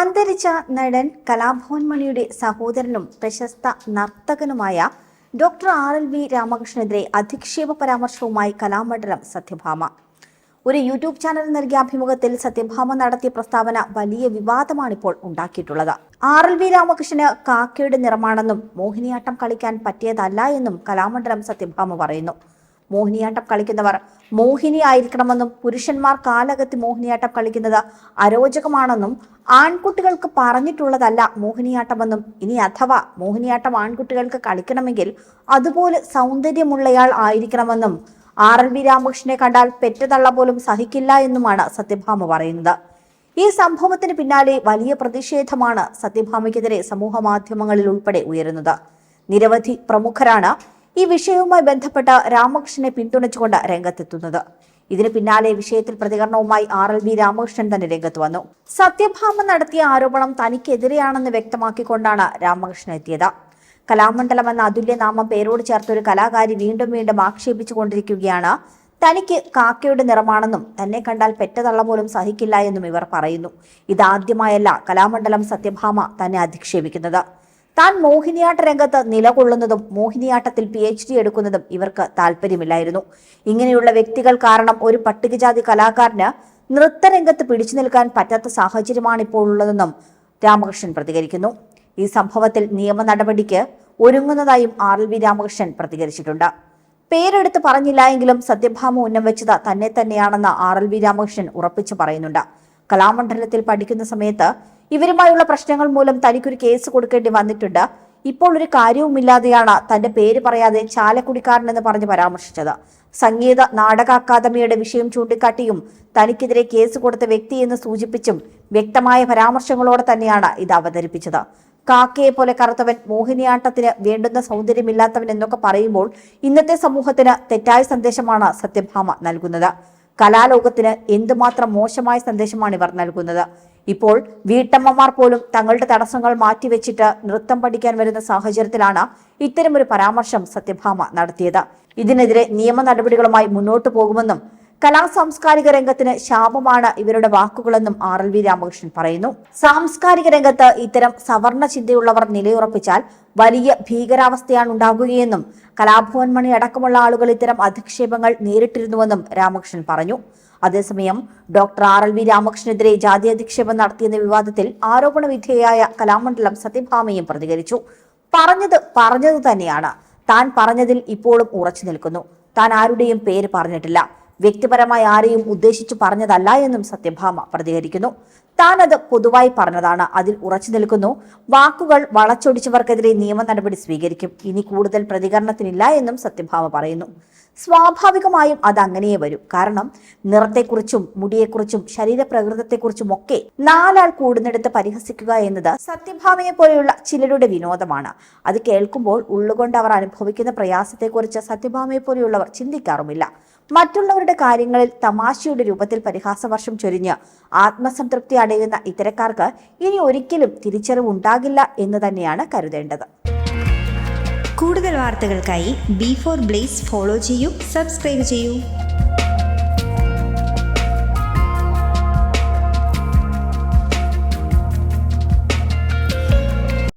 അന്തരിച്ച നടൻ കലാഭവൻ മണിയുടെ സഹോദരനും പ്രശസ്ത നർത്തകനുമായ ഡോക്ടർ ആർ എൽ വി രാമകൃഷ്ണനെതിരെ അധിക്ഷേപ പരാമർശവുമായി കലാമണ്ഡലം സത്യഭാമ. ഒരു യൂട്യൂബ് ചാനൽ നൽകിയ അഭിമുഖത്തിൽ സത്യഭാമ നടത്തിയ പ്രസ്താവന വലിയ വിവാദമാണിപ്പോൾ ഉണ്ടാക്കിയിട്ടുള്ളത്. ആർ എൽ വി രാമകൃഷ്ണന് കാക്കയുടെ നിറമാണെന്നും മോഹിനിയാട്ടം കളിക്കാൻ പറ്റിയതല്ല എന്നും കലാമണ്ഡലം സത്യഭാമ പറയുന്നു. മോഹിനിയാട്ടം കളിക്കുന്നവർ. മോഹിനി ആയിരിക്കണമെന്നും പുരുഷന്മാർ കാലകത്തി മോഹിനിയാട്ടം കളിക്കുന്നത് അരോചകമാണെന്നും ആൺകുട്ടികൾക്ക് പറഞ്ഞിട്ടുള്ളതല്ല മോഹിനിയാട്ടമെന്നും. ഇനി അഥവാ മോഹിനിയാട്ടം ആൺകുട്ടികൾക്ക് കളിക്കണമെങ്കിൽ അതുപോലെ സൗന്ദര്യമുള്ളയാൾ ആയിരിക്കണമെന്നും. ആർ എൽ വി രാമകൃഷ്ണനെ കണ്ടാൽ പെറ്റതള്ള പോലും സഹിക്കില്ല എന്നുമാണ് സത്യഭാമ പറയുന്നത്. ഈ സംഭവത്തിന് പിന്നാലെ വലിയ പ്രതിഷേധമാണ് സത്യഭാമയ്ക്കെതിരെ സമൂഹ മാധ്യമങ്ങളിൽ ഉൾപ്പെടെ ഉയരുന്നത്. നിരവധി പ്രമുഖരാണ് ഈ വിഷയവുമായി ബന്ധപ്പെട്ട രാമകൃഷ്ണനെ പിന്തുണച്ചുകൊണ്ട് രംഗത്തെത്തുന്നത്. ഇതിന് പിന്നാലെ വിഷയത്തിൽ പ്രതികരണവുമായി ആർ എൽ വി രാമകൃഷ്ണൻ തന്നെ രംഗത്ത് വന്നു. സത്യഭാമ നടത്തിയ ആരോപണം തനിക്കെതിരെയാണെന്ന് വ്യക്തമാക്കിക്കൊണ്ടാണ് രാമകൃഷ്ണൻ എത്തിയത്. കലാമണ്ഡലം എന്ന അതുല്യ നാമം പേരോട് ചേർത്ത ഒരു കലാകാരി വീണ്ടും വീണ്ടും ആക്ഷേപിച്ചുകൊണ്ടിരിക്കുകയാണ്. തനിക്ക് കാക്കയുടെ നിറമാണെന്നും തന്നെ കണ്ടാൽ പെറ്റതള്ള പോലും സഹിക്കില്ല എന്നും ഇവർ പറയുന്നു. ഇതാദ്യമായല്ല കലാമണ്ഡലം സത്യഭാമ തന്നെ അധിക്ഷേപിക്കുന്നത്. താൻ മോഹിനിയാട്ട രംഗത്ത് നിലകൊള്ളുന്നതും മോഹിനിയാട്ടത്തിൽ പി എച്ച് ഡി എടുക്കുന്നതും ഇവർക്ക് താല്പര്യമില്ലായിരുന്നു. ഇങ്ങനെയുള്ള വ്യക്തികൾ കാരണം ഒരു പട്ടികജാതി കലാകാരന് നൃത്തരംഗത്ത് പിടിച്ചു നിൽക്കാൻ പറ്റാത്ത സാഹചര്യമാണ് ഇപ്പോൾ ഉള്ളതെന്നും രാമകൃഷ്ണൻ പ്രതികരിക്കുന്നു. ഈ സംഭവത്തിൽ നിയമ നടപടിക്ക് ഒരുങ്ങുന്നതായും ആർ എൽ വി രാമകൃഷ്ണൻ പ്രതികരിച്ചിട്ടുണ്ട്. പേരെടുത്ത് പറഞ്ഞില്ല എങ്കിലും സത്യഭാമ ഉന്നം വെച്ചത് തന്നെ തന്നെയാണെന്ന് ആർ എൽ വി രാമകൃഷ്ണൻ ഉറപ്പിച്ചു പറയുന്നുണ്ട്. കലാമണ്ഡലത്തിൽ പഠിക്കുന്ന സമയത്ത് ഇവരുമായുള്ള പ്രശ്നങ്ങൾ മൂലം തനിക്കൊരു കേസ് കൊടുക്കേണ്ടി വന്നിട്ടുണ്ട്. ഇപ്പോൾ ഒരു കാര്യവുമില്ലാതെയാണ് തന്റെ പേര് പറയാതെ ചാലക്കുടിക്കാരനെന്ന് പറഞ്ഞ് പരാമർശിച്ചത്. സംഗീത നാടക അക്കാദമിയുടെ വിഷയം ചൂണ്ടിക്കാട്ടിയും തനിക്കെതിരെ കേസ് കൊടുത്ത വ്യക്തിയെന്ന് സൂചിപ്പിച്ചും വ്യക്തമായ പരാമർശങ്ങളോടെ തന്നെയാണ് ഇത് അവതരിപ്പിച്ചത്. കാക്കയെ പോലെ കറുത്തവൻ മോഹിനിയാട്ടത്തിന് വേണ്ടുന്ന സൗന്ദര്യമില്ലാത്തവൻ എന്നൊക്കെ പറയുമ്പോൾ ഇന്നത്തെ സമൂഹത്തിന് തെറ്റായ സന്ദേശമാണ് സത്യഭാമ നൽകുന്നത്. കലാലോകത്തിന് എന്തുമാത്രം മോശമായ സന്ദേശമാണ് ഇവർ നൽകുന്നത്? ഇപ്പോൾ വീട്ടമ്മമാർ പോലും തങ്ങളുടെ തടസ്സങ്ങൾ മാറ്റിവെച്ചിട്ട് നൃത്തം പഠിക്കാൻ വരുന്ന സാഹചര്യത്തിലാണ് ഇത്തരമൊരു പരാമർശം സത്യഭാമ നടത്തിയത്. ഇതിനെതിരെ നിയമ നടപടികളുമായി മുന്നോട്ടു പോകുമെന്നും കലാ സാംസ്കാരിക രംഗത്തിന് ശാപമാണ് ഇവരുടെ വാക്കുകളെന്നും ആർ എൽ വി രാമകൃഷ്ണൻ പറയുന്നു. സാംസ്കാരിക രംഗത്ത് ഇത്തരം സവർണ ചിന്തയുള്ളവർ നിലയുറപ്പിച്ചാൽ വലിയ ഭീകരാവസ്ഥയാണ് ഉണ്ടാകുകയെന്നും കലാഭവൻ മണി അടക്കമുള്ള ആളുകൾ ഇത്തരം അധിക്ഷേപങ്ങൾ നേരിട്ടിരുന്നുവെന്നും രാമകൃഷ്ണൻ പറഞ്ഞു. അതേസമയം ഡോക്ടർ ആർ എൽ വി രാമകൃഷ്ണനെതിരെ ജാതി അധിക്ഷേപം നടത്തിയെന്ന വിവാദത്തിൽ ആരോപണ വിധേയയായ കലാമണ്ഡലം സത്യഭാമയും പ്രതികരിച്ചു. പറഞ്ഞത് പറഞ്ഞത് തന്നെയാണ്. താൻ പറഞ്ഞതിൽ ഇപ്പോഴും ഉറച്ചു നിൽക്കുന്നു. താൻ ആരുടെയും പേര് പറഞ്ഞിട്ടില്ല. വ്യക്തിപരമായി ആരെയും ഉദ്ദേശിച്ചു പറഞ്ഞതല്ല എന്നും സത്യഭാമ പ്രതികരിക്കുന്നു. താൻ അത് പൊതുവായി പറഞ്ഞതാണ്. അതിൽ ഉറച്ചു നിൽക്കുന്നു. വാക്കുകൾ വളച്ചൊടിച്ചവർക്കെതിരെ നിയമ നടപടി സ്വീകരിക്കും. ഇനി കൂടുതൽ പ്രതികരണത്തിനില്ല എന്നും സത്യഭാമ പറയുന്നു. സ്വാഭാവികമായും അത് അങ്ങനെയേ വരും. കാരണം നിറത്തെക്കുറിച്ചും മുടിയെക്കുറിച്ചും ശരീരപ്രകൃതത്തെക്കുറിച്ചും ഒക്കെ നാലാൾ കൂടുന്നിടത്ത് പരിഹസിക്കുക എന്നത് സത്യഭാമയെ പോലെയുള്ള ചിലരുടെ വിനോദമാണ്. അത് കേൾക്കുമ്പോൾ ഉള്ളുകൊണ്ട് അവർ അനുഭവിക്കുന്ന പ്രയാസത്തെക്കുറിച്ച് സത്യഭാമയെ പോലെയുള്ളവർ ചിന്തിക്കാറുമില്ല. മറ്റുള്ളവരുടെ കാര്യങ്ങളിൽ തമാശയുടെ രൂപത്തിൽ പരിഹാസവർഷം ചൊരിഞ്ഞ് ആത്മസംതൃപ്തി അടയുന്ന ഇത്തരക്കാർക്ക് ഇനി ഒരിക്കലും തിരിച്ചറിവുണ്ടാകില്ല എന്ന് തന്നെയാണ് കരുതേണ്ടത്. കൂടുതൽ വാർത്തകൾക്കായി ബി ഫോർ ബ്ലേസ് ഫോളോ ചെയ്യൂ സബ്സ്ക്രൈബ് ചെയ്യൂ.